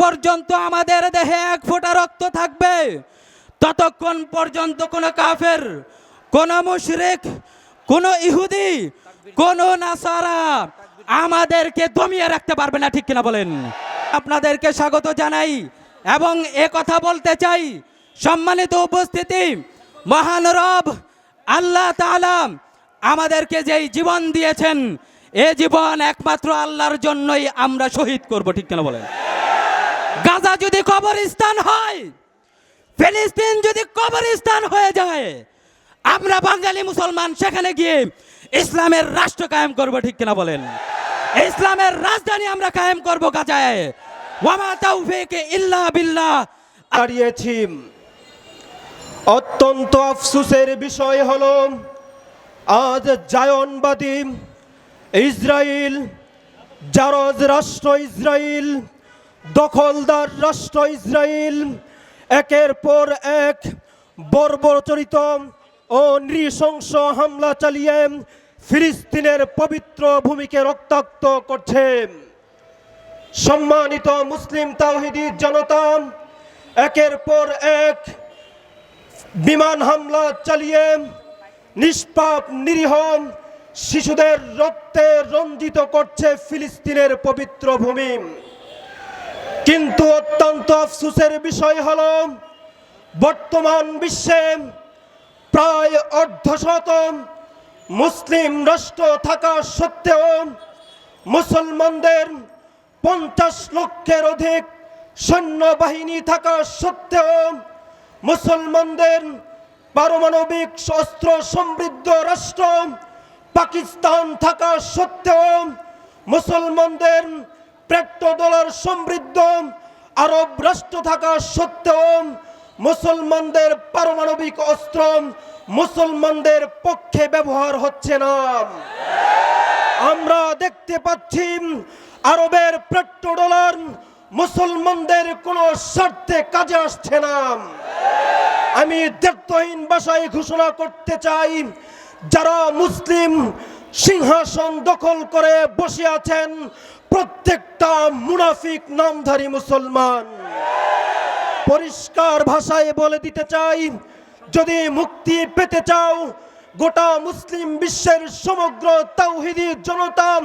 পর্যন্ত আমাদের দেহে এক ফোঁটা রক্ত থাকবে, ততক্ষণ পর্যন্ত কোনো কাফের, কোন মুশরিক, কোন ইহুদি, কোন নাসারা আমাদেরকে দমিয়ে রাখতে পারবে না, ঠিক কিনা বলেন? আপনাদেরকে স্বাগত জানাই এবং এ কথা বলতে চাই, সম্মানিত উপস্থিতি, মহান রব আল্লাহ তাআলা আমাদেরকে যেই জীবন দিয়েছেন, এ জীবন একমাত্র আল্লাহর জন্যই আমরা শহীদ করব, ঠিক কিনা বলেন? গাজা যদি কবরস্থান হয়, ফিলিস্তিন যদি কবরস্থান হয়ে যায়, আমরা বাঙালি মুসলমান সেখানে গিয়ে ইসলামের রাষ্ট্র কায়েম করব, ঠিক কিনা বলেন? ইসলামের রাজধানী আমরা কায়েম করব গাজায়। ওয়ামা তাওফিক ইল্লা বিল্লাহ। দাঁড়িয়েছি। অত্যন্ত আফসোসের বিষয় হলো, আজ জায়নবাদী ইসরায়েল জারজ রাষ্ট্র ইসরায়েল দখলদার রাষ্ট্র ইসরায়েল, একের পর এক বর্বরচরিত ও নৃশংস হামলা চালিয়ে ফিলিস্তিনের পবিত্র ভূমিকে রক্তাক্ত করছে। সম্মানিত মুসলিম তাওহিদি জনতা, একের পর এক বিমান হামলা চালিয়ে নিষ্পাপ, নিরীহ শিশুদের রক্তে রঞ্জিত করছে ফিলিস্তিনের পবিত্র ভূমি। কিন্তু অত্যন্ত আফসোসের বিষয় হল, বর্তমান বিশ্বে প্রায় অর্ধশত মুসলিম রাষ্ট্র থাকা সত্ত্বেও মুসলমানদের পঞ্চাশ লক্ষের অধিক সৈন্যবাহিনী থাকা সত্ত্বেও মুসলমানদের পারমাণবিক অস্ত্র সমৃদ্ধ রাষ্ট্র পাকিস্তান থাকা সত্ত্বেও মুসলমানদের পেট্রো সমৃদ্ধ আরব রাষ্ট্র থাকা সত্ত্বেও মুসলমানদের পারমাণবিক অস্ত্র মুসলমানদের পক্ষে ব্যবহার হচ্ছে না। আমরা দেখতে পাচ্ছি আরবের পেট্রোডলার মুসলমানদের কোনো স্বার্থে কাজে আসছে না। আমি দ্ব্যর্থহীন ভাষায় ঘোষণা করতে চাই, যারা মুসলিম সিংহাসন দখল করে বসে আছেন প্রত্যেকটা মুনাফিক নামধারী মুসলমান। পরিষ্কার ভাষায় বলে দিতে চাই, যদি মুক্তি পেতে চাও, গোটা মুসলিম বিশ্বের সমগ্র তাওহিদি জনতা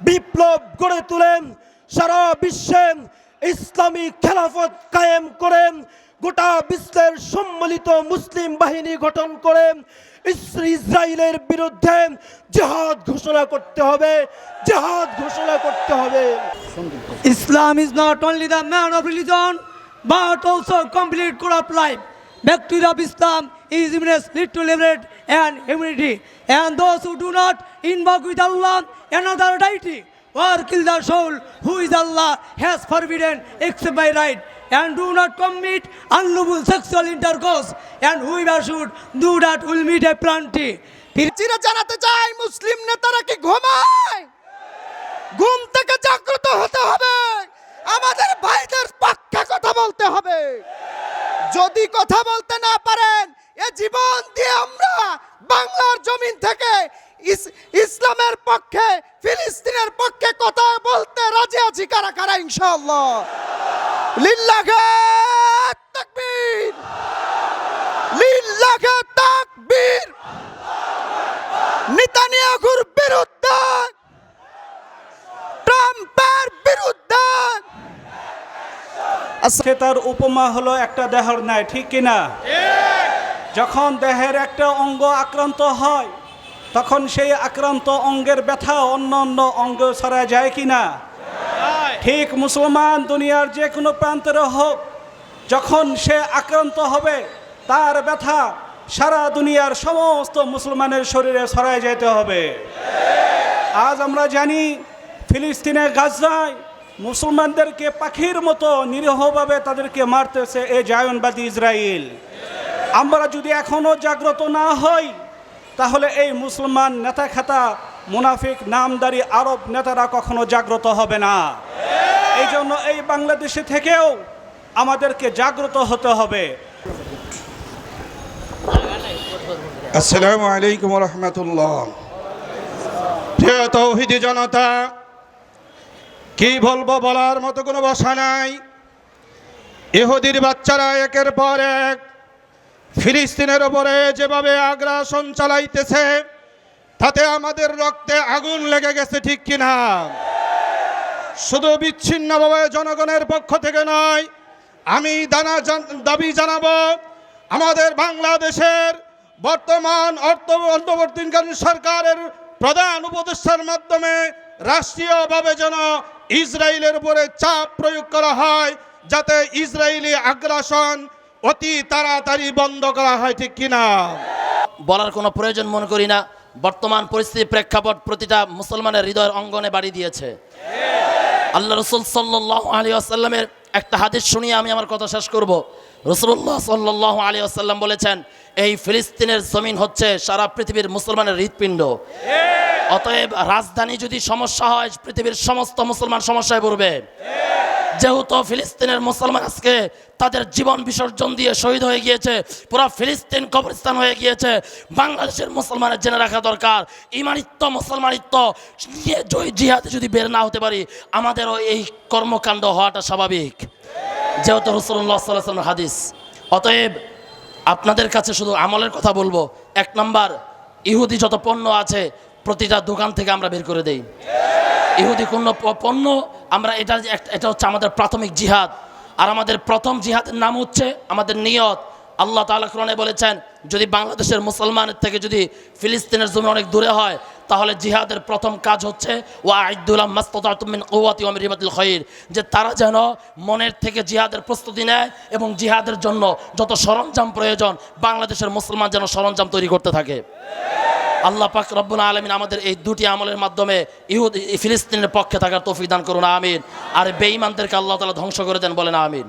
বিপ্লব গড়ে তুলেন, সারা বিশ্বে ইসলামী খেলাফত কায়েম করেন, গোটা বিশ্বের সম্মিলিত মুসলিম বাহিনী গঠন করে ইস- ইসরায়েলের বিরুদ্ধে জেহাদ ঘোষণা করতে হবে, জেহাদ ঘোষণা করতে হবে। Islam is not only the man of religion but also complete core of life ব্যক্তি of Islam is immense lead to liberate and humanity and those who do not invoke with Allah another deity or kill the soul who is Allah has forbidden except by right And do not commit unlawful sexual intercourse. And whoever should do that will meet a plenty. চিরা জানাতে চাই মুসলিম নেতারা কি ঘুমায় ঘুম থেকে জাগ্রত হতে হবে আমাদের ভাইদের পক্ষে কথা বলতে হবে যদি কথা বলতে না পারেন, এ জীবন দিয়ে আমরা বাংলার জমিন থেকে ইসলামের পক্ষে ফিলিস্তিনের পক্ষে কথা বলতে রাজি আছি কারা কারা ইনশাআল্লাহ? লিল্লাহে তাকবীর। লিল্লাহে তাকবীর। নেতানিয়াহুর বিরুদ্ধে ট্রাম্পের বিরুদ্ধে। সে তার উপমা হলো একটা দেহর নাই ঠিক কিনা? যখন দেহের একটা অঙ্গ আক্রান্ত হয় তখন সেই আক্রান্ত অঙ্গের ব্যথা অন্য অন্য অঙ্গ ছড়া যায় কিনা? ঠিক মুসলমান দুনিয়ার যে কোনো প্রান্তের হোক যখন সে আক্রান্ত হবে তার ব্যথা সারা দুনিয়ার সমস্ত মুসলমানের শরীরে ছড়ায় যেতে হবে। আজ আমরা জানি ফিলিস্তিনের গাজায় মুসলমানদেরকে পাখির মতো নিরীহভাবে তাদেরকে মারতেছে এ জায়নবাদী ইসরায়েল আমরা যদি এখনও জাগ্রত না হই তাহলে এই মুসলমান নেতা খাতা মুনাফিক, নামদারি আরব নেতারা কখনো জাগ্রত হবে না। এই জন্য এই বাংলাদেশে থেকেও আমাদেরকে জাগ্রত হতে হবে। আসসালামু আলাইকুম রহমতুল্লাহ। প্রিয় তৌহিদি জনতা, কি বলব বলার মতো কোনো ভাষা নাই। ইহুদির বাচ্চারা একের পর এক ফিলিস্তিনের ওপরে যেভাবে আগ্রাসন চালাইতেছে, তাতে আমাদের রক্তে আগুন লেগে গেছে, ঠিক কিনা? শুধু বিচ্ছিন্নভাবে জনগণের পক্ষ থেকে নয়, আমি দানা দাবি জানাব, আমাদের বাংলাদেশের বর্তমান অর্থ, অন্তর্বর্তীকালীন সরকারের প্রধান উপদেষ্টার মাধ্যমে রাষ্ট্রীয়ভাবে যেন ইসরায়েলের উপরে চাপ প্রয়োগ করা হয়, যাতে ইসরায়েলি আগ্রাসন অতি তাড়াতাড়ি বন্ধ করা হয়, ঠিক কিনা? বলার কোনো প্রয়োজন মনে করি না। বর্তমান পরিস্থিতির প্রেক্ষাপট প্রতিটা মুসলমানের হৃদয়ের অঙ্গনে বাড়ি দিয়েছে। আল্লাহ রসুল সাল্লাহ আলী আসাল্লামের একটা হাদিস শুনিয়ে আমি আমার কথা শেষ করব। রসুল্লাহ সাল্লাহ আলী আসাল্লাম বলেছেন, এই ফিলিস্তিনের জমিন হচ্ছে সারা পৃথিবীর মুসলমানের হৃৎপিণ্ড। অতএব রাজধানী যদি সমস্যা হয়, পৃথিবীর সমস্ত মুসলমান সমস্যায় পড়বে। যেহেতু ফিলিস্তিনের মুসলমান আজকে তাদের জীবন বিসর্জন দিয়ে শহীদ হয়ে গিয়েছে, পুরো ফিলিস্তিন কবরস্থান হয়ে গিয়েছে, বাংলাদেশের মুসলমানের জেনে রাখা দরকার। ইমানিত্ব মুসলমানিত্ব নিয়ে জয় জিহাদে যদি বের না হতে পারি, আমাদেরও এই কর্মকাণ্ড হওয়াটা স্বাভাবিক। যেহেতু রসুল্লাহ সাল্লাহ হাদিস। অতএব আপনাদের কাছে শুধু আমলের কথা বলব। এক নম্বর, ইহুদি যত পণ্য আছে, প্রতিটা দোকান থেকে আমরা বের করে দেই। ইহুদি কোনো পণ্য আমরা এটা এটা হচ্ছে আমাদের প্রাথমিক জিহাদ। আর আমাদের প্রথম জিহাদের নাম হচ্ছে আমাদের নিয়ত। আল্লাহ তাআলা কোরআনে বলেছেন, যদি বাংলাদেশের মুসলমানের থেকে যদি ফিলিস্তিনের জমি অনেক দূরে হয়, তাহলে জিহাদের প্রথম কাজ হচ্ছে, ওয়া আইদুল্লাহ মাস্তাতুমিন কওয়াতি ওয়া মিরিবাতিল খৈর যে তারা যেন মনের থেকে জিহাদের প্রস্তুতি নেয় এবং জিহাদের জন্য যত সরঞ্জাম প্রয়োজন, বাংলাদেশের মুসলমান যেন সরঞ্জাম তৈরি করতে থাকে। আল্লাহ পাক রব্বুল আলমিন আমাদের এই দুটি আমলের মাধ্যমে ইহুদ ফিলিস্তিনের পক্ষে থাকার তৌফিক দান করুন, আমিন। আর বেঈমানদেরকে আল্লাহ তালা ধ্বংস করে দেন বলেন, আমিন।